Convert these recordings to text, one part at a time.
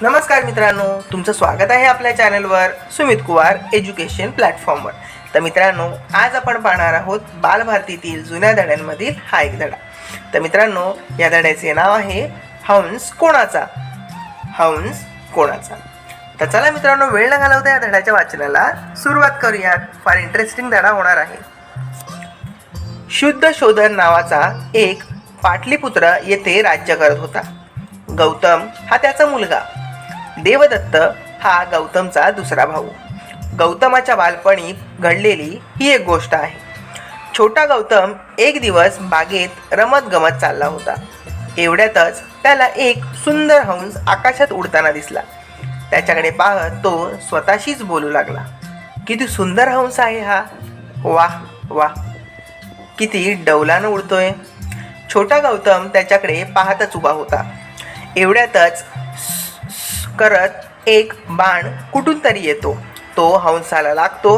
नमस्कार मित्रांनो तुमचं स्वागत आहे आपल्या चॅनलवर सुमित कुमार एज्युकेशन प्लॅटफॉर्मवर. तर मित्रांनो आज आपण पाहणार आहोत बालभारतीतील जुन्या धड्यांमधील हा एक धडा. तर मित्रांनो या धड्याचे नाव आहे हंस कोणाचा? हंस कोणाचा? तर चला मित्रांनो वेळ न घालवता या धड्याच्या वाचनाला सुरुवात करूयात. फार इंटरेस्टिंग धडा होणार आहे. शुद्ध शोधन नावाचा एक पाटलीपुत्र येथे राज्य करत होता. गौतम हा त्याचा मुलगा. देवदत्त हा गौतमचा दुसरा भाऊ. गौतमाच्या बालपणी घडलेली ही एक गोष्ट आहे. छोटा गौतम एक दिवस बागेत रमत गमत चालला होता. एवढ्यातच त्याला एक सुंदर हंस आकाशात उडताना दिसला. त्याच्याकडे पाहत तो स्वतःशीच बोलू लागला. किती सुंदर हंस आहे हा. वाह वाह. किती डौलानं उडतोय. छोटा गौतम त्याच्याकडे पाहतच उभा होता. एवढ्यातच करत एक बाण कुठून तरी येतो. तो हंसाला लागतो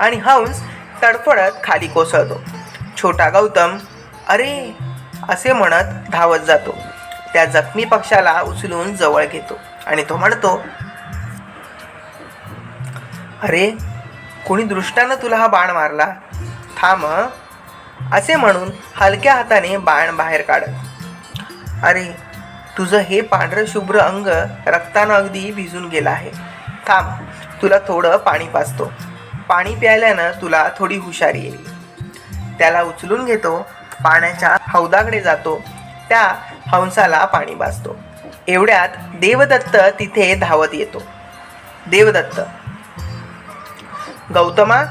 आणि हंस तडफडत खाली कोसळतो. छोटा गौतम अरे असे म्हणत धावत जातो. त्या जखमी पक्षाला उचलून जवळ घेतो आणि तो म्हणतो अरे कोणी दृष्टानं तुला हा बाण मारला? थांब असे म्हणून हलक्या हाताने बाण बाहेर काढत. अरे तुझं हे पांढरं शुभ्र अंग रक्तानं अगदी भिजून गेलं आहे. थांब तुला थोडं पाणी पाचतो पाणी प्यायल्यानं तुला थोडी हुशारी येईल. त्याला उचलून घेतो पाण्याच्या हौदाकडे जातो. त्या हंसाला पाणी पाजतो. एवढ्यात देवदत्त तिथे धावत येतो. देवदत्त गौतमा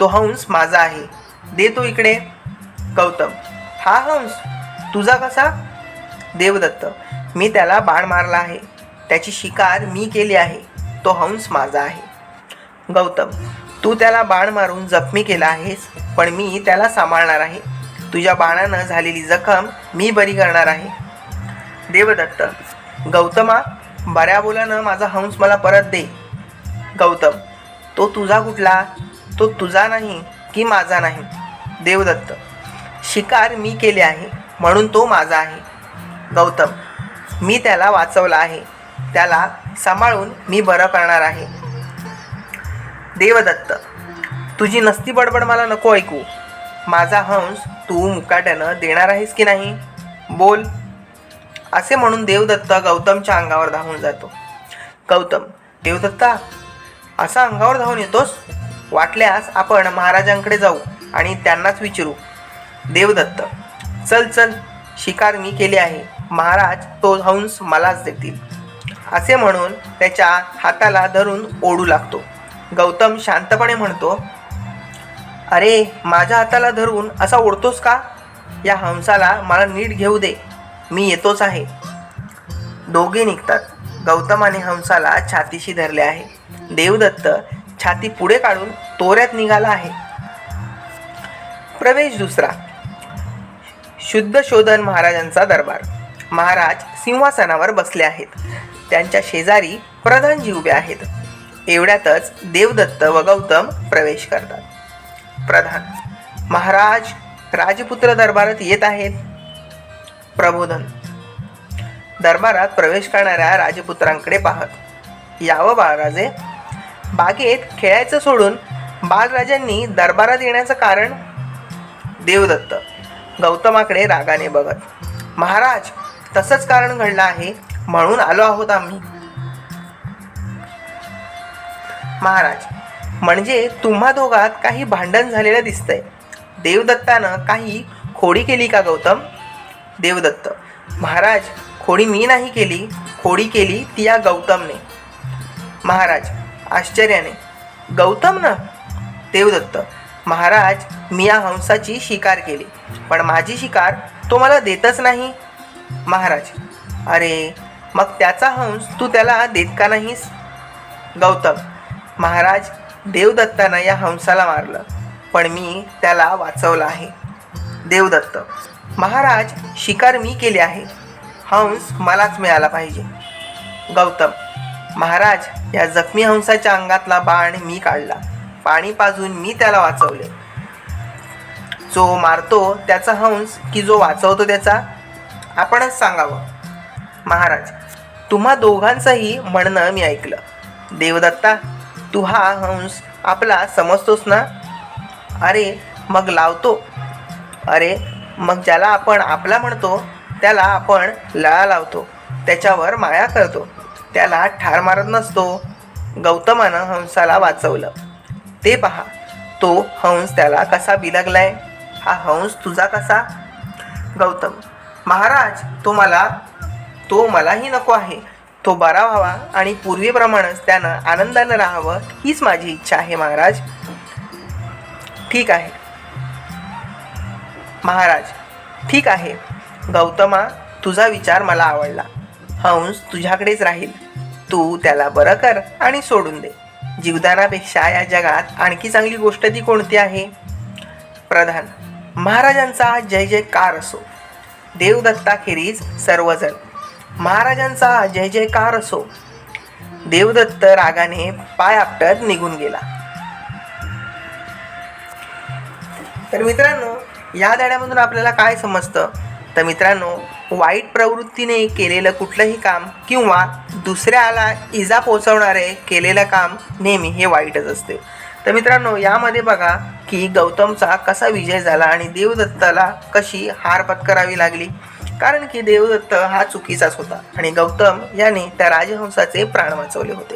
तो हंस माझा आहे. दे तो इकडे. गौतम हा हंस तुझा कसा? देवदत्त मी त्याला बाण मारला आहे. त्याची शिकार मी केली आहे. तो हंस माझा आहे. गौतम तू त्याला बाण मारून जखमी केला आहेस पण मी त्याला सांभाळणार आहे. तुझ्या बाणानं झालेली जखम मी बरी करणार आहे. देवदत्त गौतमा बऱ्या बोलानं माझा हंस मला परत दे. गौतम तो तुझा कुठला? तो तुझा नाही की माझा नाही? देवदत्त शिकार मी केले आहे म्हणून तो माझा आहे. गौतम. मी त्याला वाचवला आहे. त्याला सांभाळून मी बरं करणार आहे. देवदत्त तुझी नसती बडबड मला नको ऐकू. माझा हंस तू मुकाट्यानं देणार आहेस की नाही? बोल. असे म्हणून देवदत्त गौतमच्या अंगावर धावून जातो. गौतम देवदत्ता असा अंगावर धावून येतोस? वाटल्यास आपण महाराजांकडे जाऊ आणि त्यांनाच विचारू. देवदत्त चल चल शिकार मी केली आहे. महाराज तो हंस मलाच देतील. असे म्हणून त्याच्या हाताला धरून ओढू लागतो. गौतम शांतपणे म्हणतो अरे माझ्या हाताला धरून असा ओढतोस का? या हंसाला मला नीट घेऊ दे. मी येतोच आहे. दोघे निघतात. गौतमाने हंसाला छातीशी धरले आहे. देवदत्त छाती पुढे काढून तोऱ्यात निघाला आहे. प्रवेश दुसरा. शुद्ध शोधन महाराजांचा दरबार. महाराज सिंहासनावर बसले आहेत. त्यांच्या शेजारी प्रधानजी उभे आहेत. एवढ्यातच देवदत्त व गौतम प्रवेश करतात. प्रधान महाराज राजपुत्र दरबारात येत आहेत. प्रबोधन दरबारात प्रवेश करणाऱ्या राजपुत्रांकडे पाहत यावं बाळराजे बागेत खेळायचं सोडून बालराजांनी दरबारात येण्याचं कारण? देवदत्त गौतमाकडे रागाने बघत महाराज तसंच कारण घडलं आहे. म्हणून आलो आहोत आम्ही. महाराज म्हणजे तुम्हा दोघात काही भांडण झालेलं दिसतंय. देवदत्तानं काही खोडी केली का गौतम? देवदत्त महाराज खोडी मी नाही केली. खोडी केली ती या गौतमने. महाराज आश्चर्याने गौतमनं? देवदत्त महाराज मी या हंसाची शिकार केली. पण माझी शिकार तो मला देतच नाही. महाराज. अरे मग त्याचा हंस तू त्याला देत का नाहीस? गौतम महाराज देवदत्तानं या हंसाला मारलं पण मी त्याला वाचवलं आहे. देवदत्त महाराज शिकार मी केली आहे. हंस मलाच मिळाला पाहिजे. गौतम महाराज या जखमी हंसाच्या अंगातला बाण मी काढला. पाणी पाजून मी त्याला वाचवले. जो मारतो त्याचा हंस की जो वाचवतो त्याचा? आपणच सांगावं. महाराज तुम्हा दोघांचंही म्हणणं मी ऐकलं. देवदत्ता तू हा हंस आपला समजतोस ना? अरे मग लावतो. अरे मग ज्याला आपण आपला म्हणतो त्याला आपण लळा लावतो. त्याच्यावर माया करतो. त्याला ठार मारत नसतो. गौतमानं हंसाला वाचवलं. ते पहा तो हंस त्याला कसा बिलगलाय? हा हंस तुझा कसा? गौतम महाराज तो मला तो मलाही नको आहे. तो बरा व्हावा आणि पूर्वीप्रमाणेच त्यानं आनंदानं राहावं हीच माझी इच्छा आहे महाराज. ठीक आहे. महाराज ठीक आहे. गौतमा तुझा विचार मला आवडला. हंस तुझ्याकडेच राहील. तू त्याला बरं कर आणि सोडून दे. जीवदानापेक्षा या जगात आणखी चांगली गोष्ट ती कोणती आहे? प्रधान महाराजांचा जय जयकार असो. देवदत्ताखेरीज सर्वजण. महाराजांचा जय जयकार असो. देवदत्त रागाने पाय आपटत निघून गेला. तर मित्रांनो या धड्यामधून आपल्याला काय समजतं? तर मित्रांनो वाईट प्रवृत्तीने केलेलं कुठलंही काम किंवा दुसऱ्याला इजा पोचवणारे केलेलं काम नेहमी हे वाईटच असते. तर मित्रांनो यामध्ये बघा की गौतमचा कसा विजय झाला आणि देवदत्ताला कशी हार पत्करावी लागली. कारण की देवदत्त हा चुकीचाच होता आणि गौतम याने त्या राजहंसाचे प्राण वाचवले होते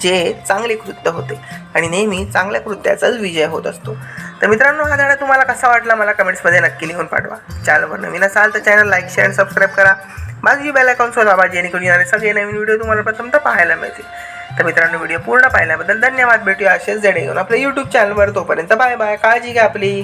जे चांगले कृत्य होते आणि नेहमी चांगल्या कृत्याचाच विजय होत असतो. तर मित्रांनो हा धडा तुम्हाला कसा वाटला मला कमेंट्समध्ये नक्की लिहून पाठवा. चॅनलवर नवीन असाल तर चॅनल लाईक शेअर आणि सबस्क्राईब करा. बाजू बेल अकाउंट दाबा जेणेकरून येणारे सगळे नवीन व्हिडिओ तुम्हाला प्रथमतः पाहायला मिळतील. तर मित्रांनो व्हिडिओ पूर्ण पाहिल्याबद्दल धन्यवाद. भेटूया असेच जडे घेऊन आपल्या यूट्यूब चॅनलवर तोपर्यंत बाय बाय. काळजी घ्या आपली.